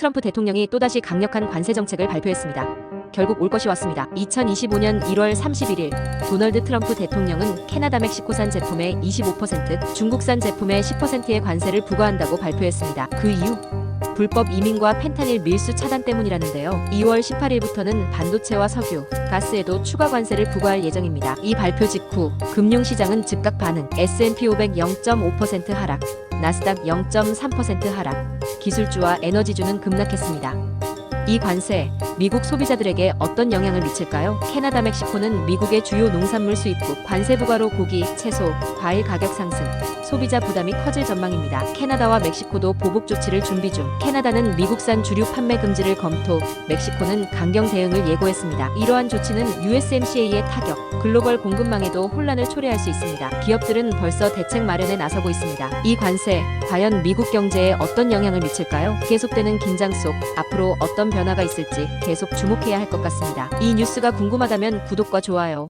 트럼프 대통령이 또다시 강력한 관세 정책을 발표했습니다. 결국 올 것이 왔습니다. 2025년 1월 31일 도널드 트럼프 대통령은 캐나다 멕시코산 제품에 25%, 중국산 제품에 10%의 관세를 부과한다고 발표했습니다. 그 이유 불법 이민과 펜타닐 밀수 차단 때문이라는데요. 2월 18일부터는 반도체와 석유, 가스에도 추가 관세를 부과할 예정입니다. 이 발표 직후 금융시장은 즉각 반응, S&P 500 0.5% 하락, 나스닥 0.3% 하락, 기술주와 에너지주는 급락했습니다. 이 관세, 미국 소비자들에게 어떤 영향을 미칠까요? 캐나다, 멕시코는 미국의 주요 농산물 수입국, 관세 부과로 고기, 채소, 과일 가격 상승, 소비자 부담이 커질 전망입니다. 캐나다와 멕시코도 보복 조치를 준비 중. 캐나다는 미국산 주류 판매 금지를 검토, 멕시코는 강경 대응을 예고했습니다. 이러한 조치는 USMCA의 타격, 글로벌 공급망에도 혼란을 초래할 수 있습니다. 기업들은 벌써 대책 마련에 나서고 있습니다. 이 관세, 과연 미국 경제에 어떤 영향을 미칠까요? 계속되는 긴장 속 앞으로 어떤 변화가 있을지 계속 주목해야 할 것 같습니다. 이 뉴스가 궁금하다면 구독과 좋아요.